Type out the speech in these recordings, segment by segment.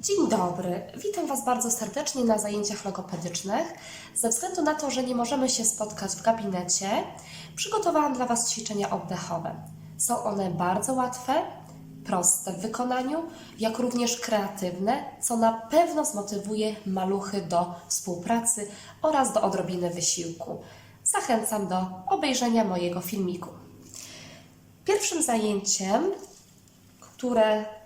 Dzień dobry, witam Was bardzo serdecznie na zajęciach logopedycznych. Ze względu na to, że nie możemy się spotkać w gabinecie, przygotowałam dla Was ćwiczenia oddechowe. Są one bardzo łatwe, proste w wykonaniu, jak również kreatywne, co na pewno zmotywuje maluchy do współpracy oraz do odrobiny wysiłku. Zachęcam do obejrzenia mojego filmiku. Pierwszym zajęciem, które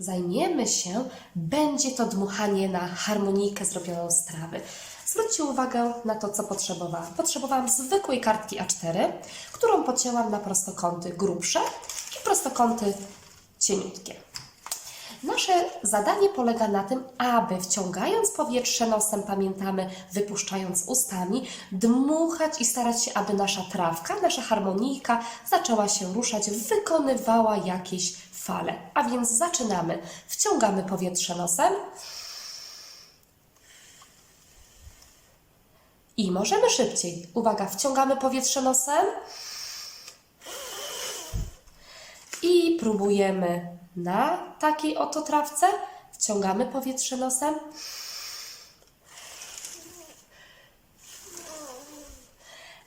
zajmiemy się, będzie to dmuchanie na harmonijkę zrobioną z trawy. Zwróćcie uwagę na to, co potrzebowałam. Potrzebowałam zwykłej kartki A4, którą pocięłam na prostokąty grubsze i prostokąty cieniutkie. Nasze zadanie polega na tym, aby wciągając powietrze nosem, pamiętamy, wypuszczając ustami, dmuchać i starać się, aby nasza trawka, nasza harmonijka zaczęła się ruszać, wykonywała jakieś fale. A więc zaczynamy. Wciągamy powietrze nosem. I możemy szybciej. Uwaga, wciągamy powietrze nosem. I próbujemy na takiej oto trawce. Wciągamy powietrze nosem.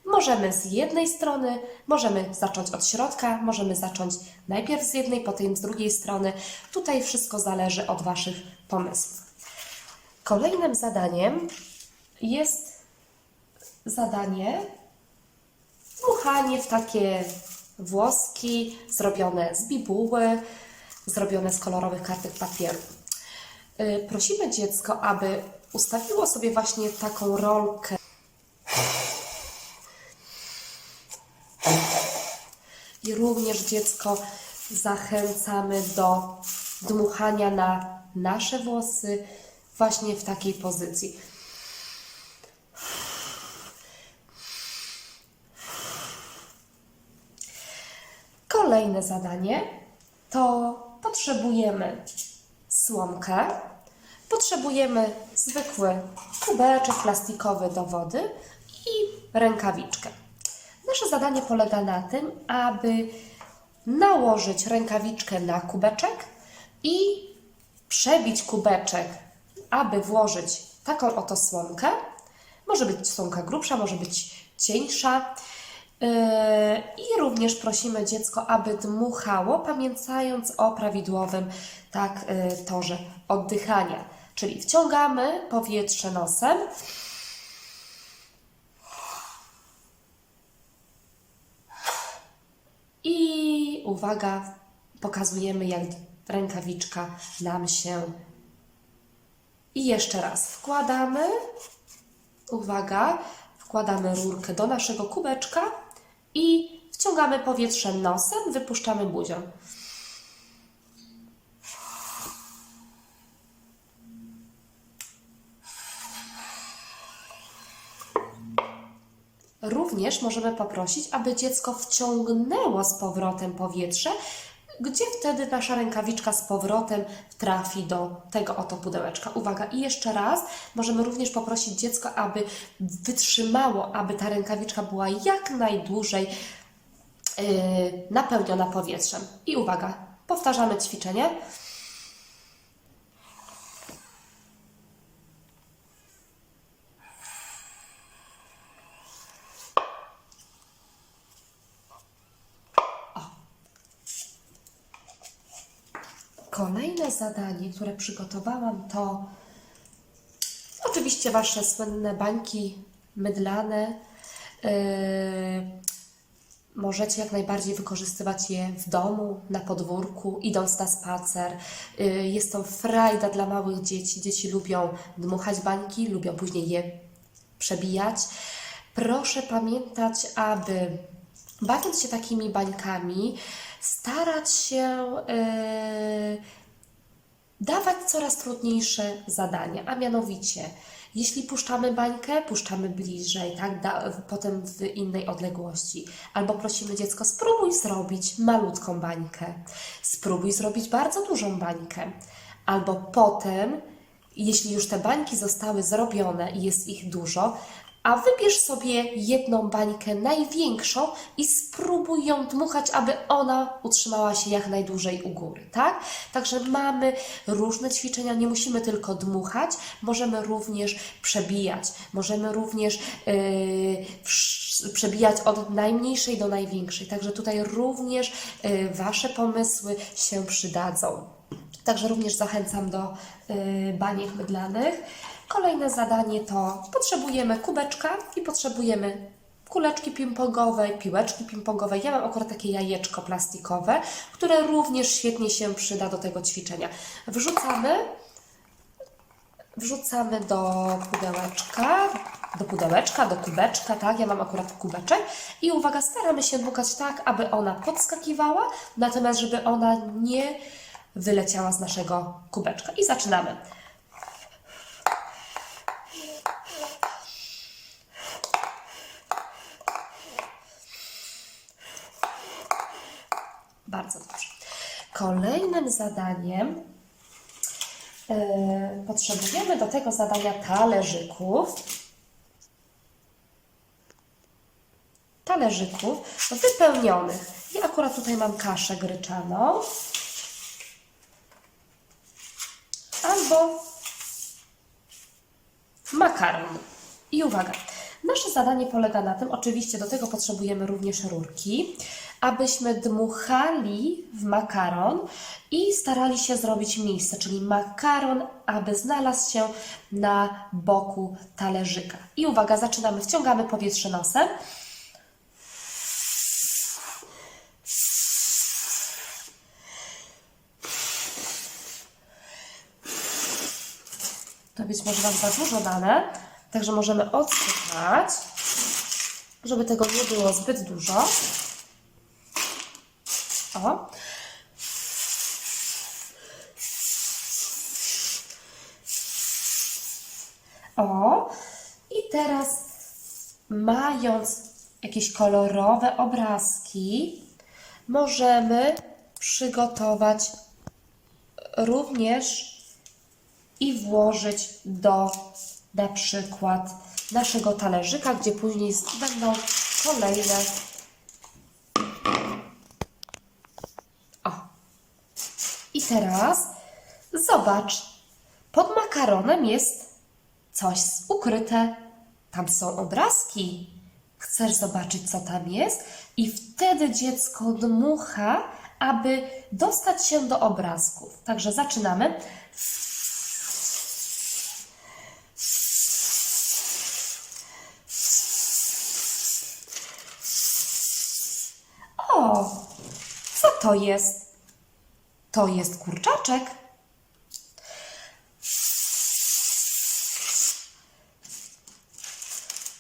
Możemy z jednej strony, możemy zacząć od środka, możemy zacząć najpierw z jednej, potem z drugiej strony. Tutaj wszystko zależy od Waszych pomysłów. Kolejnym zadaniem jest zadanie dmuchanie w takie włoski zrobione z bibuły, zrobione z kolorowych kartek papieru. Y, Prosimy dziecko, aby ustawiło sobie właśnie taką rolkę. I również dziecko zachęcamy do dmuchania na nasze włosy właśnie w takiej pozycji. Kolejne zadanie to potrzebujemy słomkę, potrzebujemy zwykły kubeczek plastikowy do wody i rękawiczkę. Nasze zadanie polega na tym, aby nałożyć rękawiczkę na kubeczek i przebić kubeczek, aby włożyć taką oto słomkę. Może być słomka grubsza, może być cieńsza. Yy, I również prosimy dziecko, aby dmuchało, pamiętając o prawidłowym tak, yy, torze oddychania. Czyli wciągamy powietrze nosem. I uwaga, pokazujemy, jak rękawiczka nam się. I jeszcze raz wkładamy. Uwaga, wkładamy rurkę do naszego kubeczka i wciągamy powietrze nosem, wypuszczamy buzią. Również możemy poprosić, aby dziecko wciągnęło z powrotem powietrze, gdzie wtedy nasza rękawiczka z powrotem trafi do tego oto pudełeczka. Uwaga, i jeszcze raz możemy również poprosić dziecko, aby wytrzymało, aby ta rękawiczka była jak najdłużej yy, napełniona powietrzem. I uwaga, powtarzamy ćwiczenie. Kolejne zadanie, które przygotowałam, to oczywiście Wasze słynne bańki mydlane. Yy, możecie jak najbardziej wykorzystywać je w domu, na podwórku, idąc na spacer. Yy, jest to frajda dla małych dzieci. Dzieci lubią dmuchać bańki, lubią później je przebijać. Proszę pamiętać, aby bawiąc się takimi bańkami, starać się yy, dawać coraz trudniejsze zadania, a mianowicie, jeśli puszczamy bańkę, puszczamy bliżej, tak, da, potem w innej odległości, albo prosimy dziecko, spróbuj zrobić malutką bańkę, spróbuj zrobić bardzo dużą bańkę, albo potem, jeśli już te bańki zostały zrobione i jest ich dużo, A wybierz sobie jedną bańkę największą i spróbuj ją dmuchać, aby ona utrzymała się jak najdłużej u góry, tak? Także mamy różne ćwiczenia, nie musimy tylko dmuchać, możemy również przebijać, możemy również yy, przebijać od najmniejszej do największej. Także tutaj również yy, Wasze pomysły się przydadzą. Także również zachęcam do y, baniek mydlanych. Kolejne zadanie to potrzebujemy kubeczka i potrzebujemy kuleczki ping-pongowej, piłeczki ping-pongowej. Ja mam akurat takie jajeczko plastikowe, które również świetnie się przyda do tego ćwiczenia. Wrzucamy, wrzucamy do pudełeczka, do pudełeczka, do kubeczka, tak? Ja mam akurat kubeczek i uwaga, staramy się dmukać tak, aby ona podskakiwała, natomiast żeby ona nie wyleciała z naszego kubeczka. I zaczynamy. Bardzo dobrze. Kolejnym zadaniem yy, potrzebujemy do tego zadania talerzyków. Talerzyków wypełnionych. Ja akurat tutaj mam kaszę gryczaną. albo makaron. I uwaga, nasze zadanie polega na tym, oczywiście do tego potrzebujemy również rurki, abyśmy dmuchali w makaron i starali się zrobić miejsce, czyli makaron, aby znalazł się na boku talerzyka. I uwaga, zaczynamy, wciągamy powietrze nosem. To być może Wam za dużo dane, także możemy odsypać, żeby tego nie było zbyt dużo. O. O. I teraz mając jakieś kolorowe obrazki, możemy przygotować również i włożyć do na przykład naszego talerzyka, gdzie później będą kolejne. O. I teraz zobacz, pod makaronem jest coś ukryte. Tam są obrazki. Chcesz zobaczyć, co tam jest? I wtedy dziecko dmucha, aby dostać się do obrazków. Także zaczynamy. O, co to jest? To jest kurczaczek.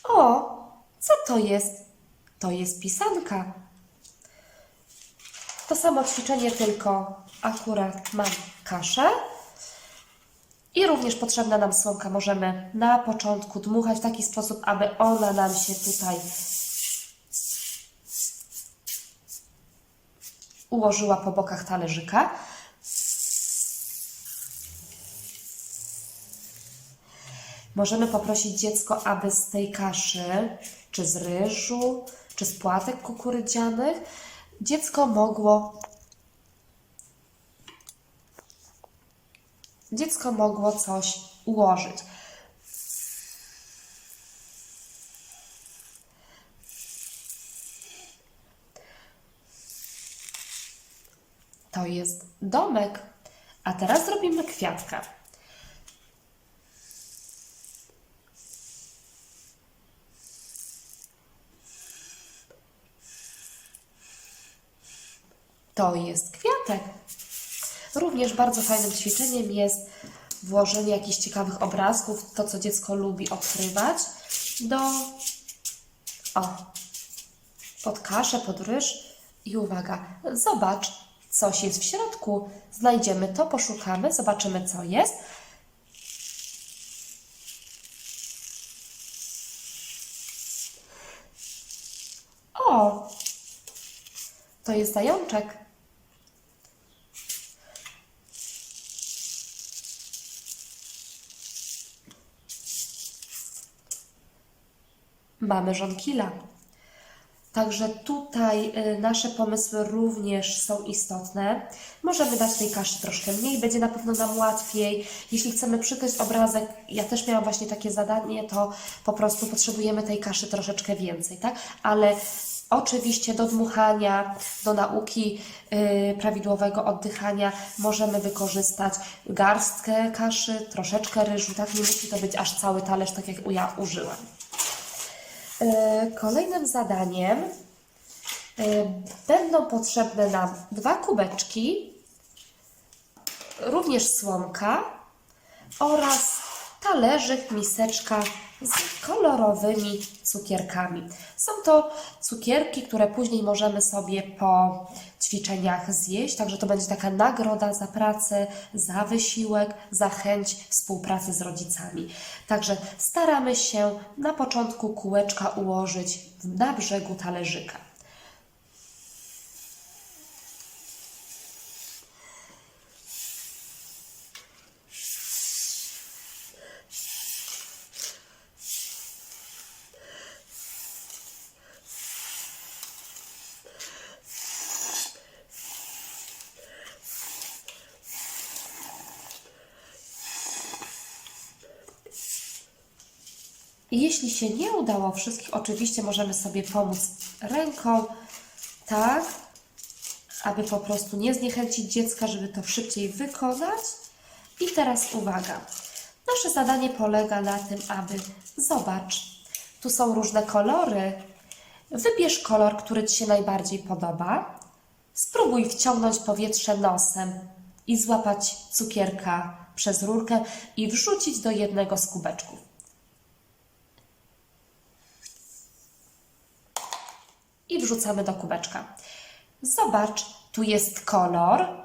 O, co to jest? To jest pisanka. To samo ćwiczenie, tylko akurat mam kaszę. I również potrzebna nam słomka. Możemy na początku dmuchać w taki sposób, aby ona nam się tutaj ułożyła po bokach talerzyka. Możemy poprosić dziecko, aby z tej kaszy, czy z ryżu, czy z płatek kukurydzianych, dziecko mogło dziecko mogło coś ułożyć. To jest domek. A teraz zrobimy kwiatka. To jest kwiatek. Również bardzo fajnym ćwiczeniem jest włożenie jakichś ciekawych obrazków, to co dziecko lubi odkrywać, do o, pod kaszę, pod ryż i uwaga, zobacz, coś jest w środku. Znajdziemy to, poszukamy, zobaczymy co jest. O, to jest zajączek. Mamy żonkila. Także tutaj y, nasze pomysły również są istotne. Możemy dać tej kaszy troszkę mniej, będzie na pewno nam łatwiej. Jeśli chcemy przykryć obrazek, ja też miałam właśnie takie zadanie, to po prostu potrzebujemy tej kaszy troszeczkę więcej, tak? Ale oczywiście do dmuchania, do nauki y, prawidłowego oddychania możemy wykorzystać garstkę kaszy, troszeczkę ryżu, tak? Nie musi to być aż cały talerz, tak jak ja użyłam. E, Kolejnym zadaniem e, będą potrzebne nam dwa kubeczki, również słomka oraz talerzyk, miseczka z kolorowymi cukierkami. Są to cukierki, które później możemy sobie po ćwiczeniach zjeść, także to będzie taka nagroda za pracę, za wysiłek, za chęć współpracy z rodzicami. Także staramy się na początku kółeczka ułożyć na brzegu talerzyka. Jeśli się nie udało wszystkich, oczywiście możemy sobie pomóc ręką, tak, aby po prostu nie zniechęcić dziecka, żeby to szybciej wykonać. I teraz uwaga. Nasze zadanie polega na tym, aby zobacz, tu są różne kolory. Wybierz kolor, który Ci się najbardziej podoba. Spróbuj wciągnąć powietrze nosem i złapać cukierka przez rurkę i wrzucić do jednego z kubeczków. I wrzucamy do kubeczka. Zobacz, tu jest kolor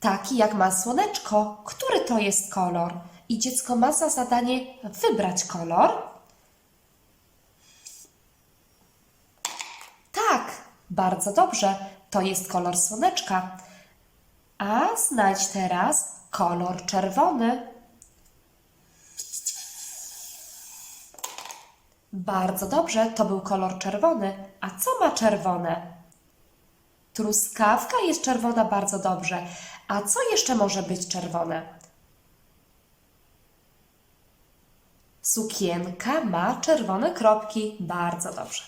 taki jak ma słoneczko. Który to jest kolor? I dziecko ma za zadanie wybrać kolor. Tak, bardzo dobrze. To jest kolor słoneczka. A znajdź teraz kolor czerwony. Bardzo dobrze, to był kolor czerwony. A co ma czerwone? Truskawka jest czerwona bardzo dobrze. A co jeszcze może być czerwone? Sukienka ma czerwone kropki. Bardzo dobrze.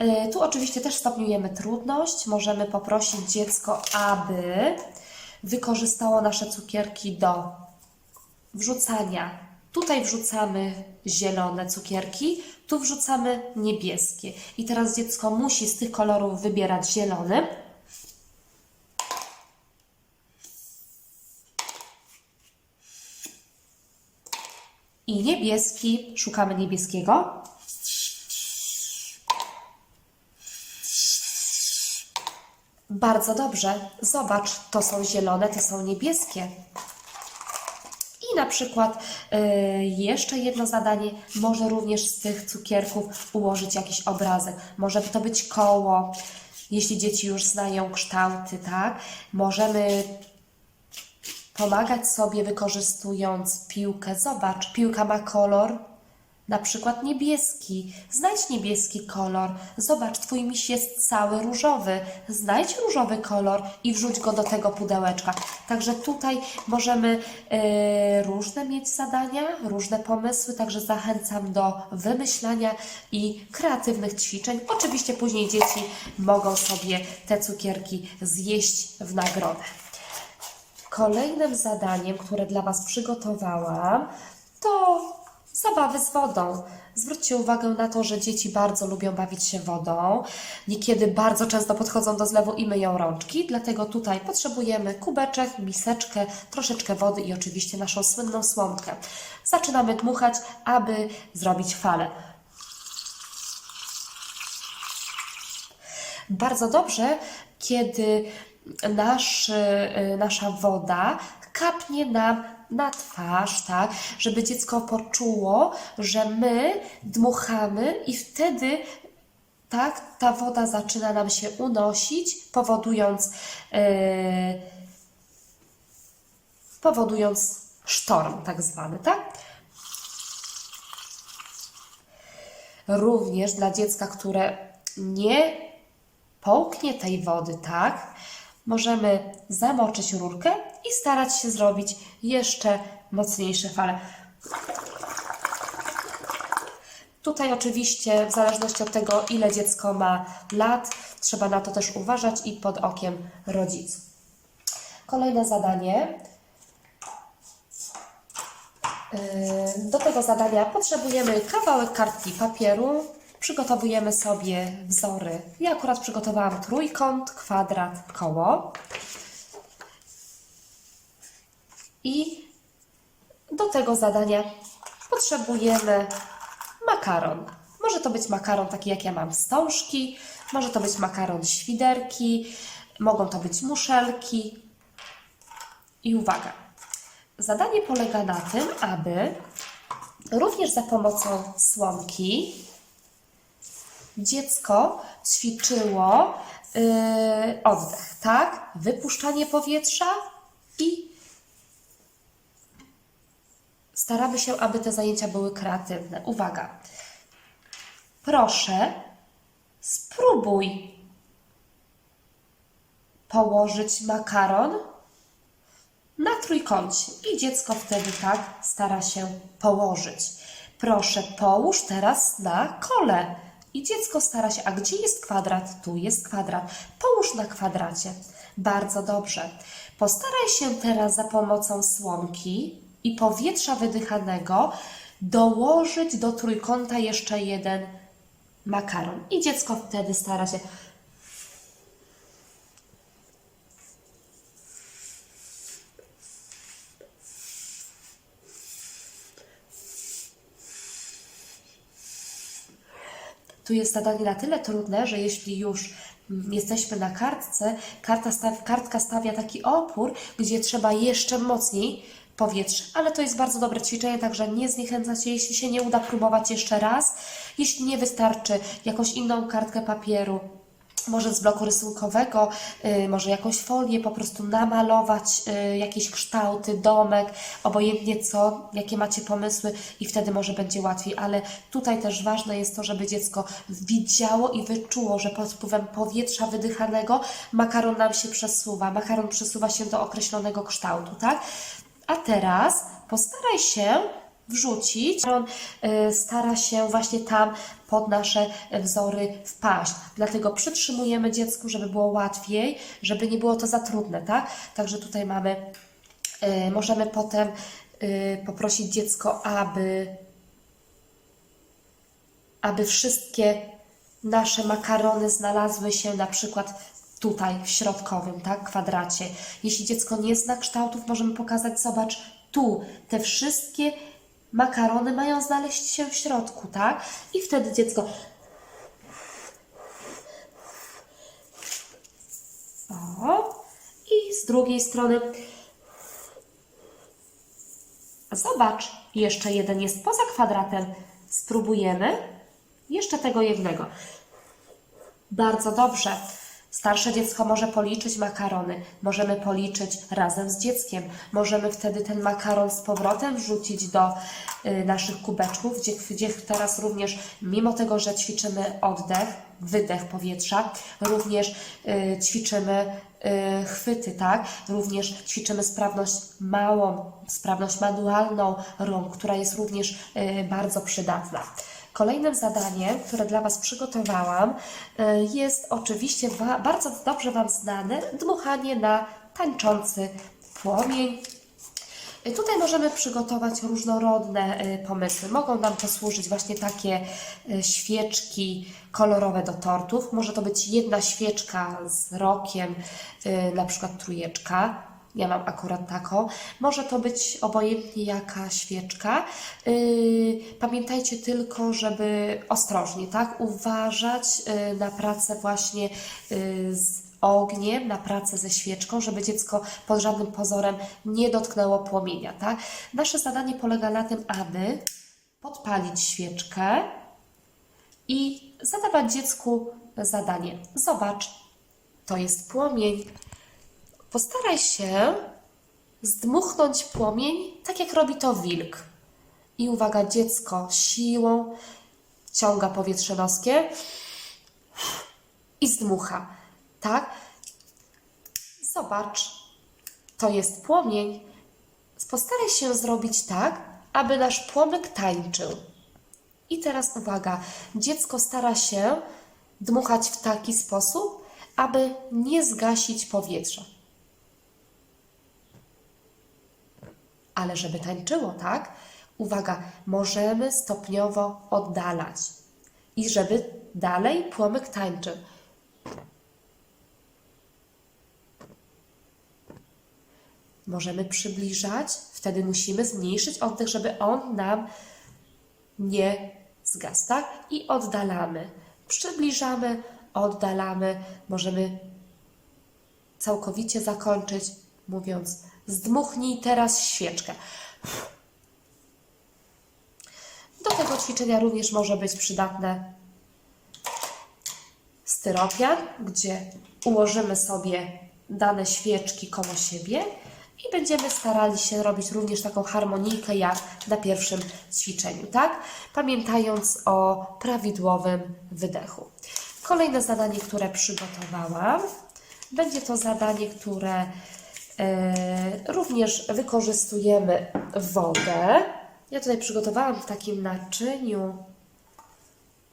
Yy, Tu oczywiście też stopniujemy trudność. Możemy poprosić dziecko, aby wykorzystało nasze cukierki do wrzucania. Tutaj wrzucamy zielone cukierki, tu wrzucamy niebieskie. I teraz dziecko musi z tych kolorów wybierać zielony. I niebieski, szukamy niebieskiego. Bardzo dobrze. Zobacz, to są zielone, to są niebieskie. I na przykład y, jeszcze jedno zadanie, może również z tych cukierków ułożyć jakiś obrazek. Może to być koło, jeśli dzieci już znają kształty, tak? Możemy pomagać sobie wykorzystując piłkę. Zobacz, piłka ma kolor, na przykład niebieski. Znajdź niebieski kolor. Zobacz, twój miś jest cały różowy. Znajdź różowy kolor i wrzuć go do tego pudełeczka. Także tutaj możemy e, różne mieć zadania, różne pomysły, także zachęcam do wymyślania i kreatywnych ćwiczeń. Oczywiście później dzieci mogą sobie te cukierki zjeść w nagrodę. Kolejnym zadaniem, które dla Was przygotowałam, to zabawy z wodą. Zwróćcie uwagę na to, że dzieci bardzo lubią bawić się wodą. Niekiedy bardzo często podchodzą do zlewu i myją rączki, dlatego tutaj potrzebujemy kubeczek, miseczkę, troszeczkę wody i oczywiście naszą słynną słomkę. Zaczynamy dmuchać, aby zrobić falę. Bardzo dobrze, kiedy nasz, y, nasza woda kapnie nam na twarz, tak, żeby dziecko poczuło, że my dmuchamy i wtedy tak, ta woda zaczyna nam się unosić, powodując, yy, powodując sztorm tak zwany, tak? Również dla dziecka, które nie połknie tej wody, tak? Możemy zamoczyć rurkę i starać się zrobić jeszcze mocniejsze fale. Tutaj oczywiście, w zależności od tego, ile dziecko ma lat, trzeba na to też uważać i pod okiem rodziców. Kolejne zadanie. Yy, Do tego zadania potrzebujemy kawałek kartki papieru. Przygotowujemy sobie wzory. Ja akurat przygotowałam trójkąt, kwadrat, koło. I do tego zadania potrzebujemy makaron. Może to być makaron taki, jak ja mam, wstążki, może to być makaron świderki, mogą to być muszelki. I uwaga, zadanie polega na tym, aby również za pomocą słomki dziecko ćwiczyło yy, oddech, tak? Wypuszczanie powietrza i staramy się, aby te zajęcia były kreatywne. Uwaga. Proszę, spróbuj położyć makaron na trójkącie i dziecko wtedy tak stara się położyć. Proszę, połóż teraz na kole. I dziecko stara się, a gdzie jest kwadrat? Tu jest kwadrat. Połóż na kwadracie. Bardzo dobrze. Postaraj się teraz za pomocą słomki i powietrza wydychanego dołożyć do trójkąta jeszcze jeden makaron. I dziecko wtedy stara się. Tu jest zadanie na tyle trudne, że jeśli już jesteśmy na kartce, karta staw, kartka stawia taki opór, gdzie trzeba jeszcze mocniej powietrze. Ale to jest bardzo dobre ćwiczenie, także nie zniechęcać się. Jeśli się nie uda, próbować jeszcze raz. Jeśli nie wystarczy, jakąś inną kartkę papieru, może z bloku rysunkowego, y, może jakąś folię, po prostu namalować y, jakieś kształty, domek, obojętnie co, jakie macie pomysły i wtedy może będzie łatwiej, ale tutaj też ważne jest to, żeby dziecko widziało i wyczuło, że pod wpływem powietrza wydychanego makaron nam się przesuwa, makaron przesuwa się do określonego kształtu, tak? A teraz postaraj się wrzucić. On y, stara się właśnie tam pod nasze wzory wpaść. Dlatego przytrzymujemy dziecku, żeby było łatwiej, żeby nie było to za trudne, tak? Także tutaj mamy, y, możemy potem y, poprosić dziecko, aby, aby wszystkie nasze makarony znalazły się na przykład tutaj w środkowym, tak, kwadracie. Jeśli dziecko nie zna kształtów, możemy pokazać, zobacz, tu te wszystkie makarony mają znaleźć się w środku, tak? I wtedy dziecko. O, i z drugiej strony. Zobacz, jeszcze jeden jest poza kwadratem. Spróbujemy jeszcze tego jednego. Bardzo dobrze. Starsze dziecko może policzyć makarony, możemy policzyć razem z dzieckiem. Możemy wtedy ten makaron z powrotem wrzucić do y, naszych kubeczków, gdzie, gdzie teraz również, mimo tego, że ćwiczymy oddech, wydech powietrza, również y, ćwiczymy y, chwyty, tak? Również ćwiczymy sprawność małą, sprawność manualną rąk, która jest również y, bardzo przydatna. Kolejnym zadaniem, które dla Was przygotowałam, y, jest oczywiście bardzo dobrze Wam znane dmuchanie na tańczący płomień. Y, Tutaj możemy przygotować różnorodne y, pomysły. Mogą nam posłużyć właśnie takie świeczki kolorowe do tortów. Może to być jedna świeczka z rokiem, na przykład trójeczka. Ja mam akurat taką. Może to być obojętnie jaka świeczka. Yy, pamiętajcie tylko, żeby ostrożnie, tak? Uważać yy, na pracę właśnie yy, z ogniem, na pracę ze świeczką, żeby dziecko pod żadnym pozorem nie dotknęło płomienia, tak? Nasze zadanie polega na tym, aby podpalić świeczkę i zadawać dziecku zadanie. Zobacz, to jest płomień. Postaraj się zdmuchnąć płomień, tak jak robi to wilk. I uwaga, dziecko siłą wciąga powietrze noskie i zdmucha, tak? Zobacz, to jest płomień. Postaraj się zrobić tak, aby nasz płomyk tańczył. I teraz uwaga, dziecko stara się dmuchać w taki sposób, aby nie zgasić powietrza. Ale żeby tańczyło, tak? Uwaga, możemy stopniowo oddalać. I żeby dalej płomyk tańczył. Możemy przybliżać, wtedy musimy zmniejszyć oddech, żeby on nam nie zgasł, tak? I oddalamy. Przybliżamy, oddalamy. Możemy całkowicie zakończyć, mówiąc: zdmuchnij teraz świeczkę. Do tego ćwiczenia również może być przydatne styropian, gdzie ułożymy sobie dane świeczki koło siebie i będziemy starali się robić również taką harmonijkę jak na pierwszym ćwiczeniu, tak? Pamiętając o prawidłowym wydechu. Kolejne zadanie, które przygotowałam, będzie to zadanie, które również wykorzystujemy wodę. Ja tutaj przygotowałam w takim naczyniu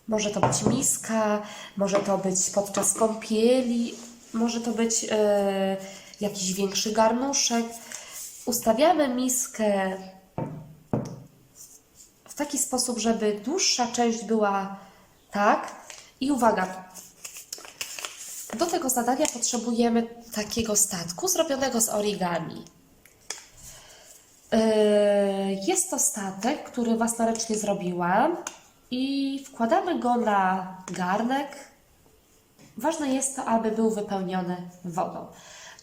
może to być miska, może to być podczas kąpieli, może to być e, jakiś większy garnuszek. Ustawiamy miskę w taki sposób, żeby dłuższa część była tak. I uwaga, do tego zadania potrzebujemy takiego statku zrobionego z origami. Yy, Jest to statek, który własnoręcznie zrobiłam i wkładamy go na garnek. Ważne jest to, aby był wypełniony wodą.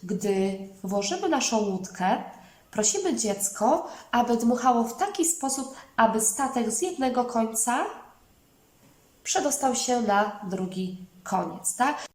Gdy włożymy naszą łódkę, prosimy dziecko, aby dmuchało w taki sposób, aby statek z jednego końca przedostał się na drugi koniec, tak?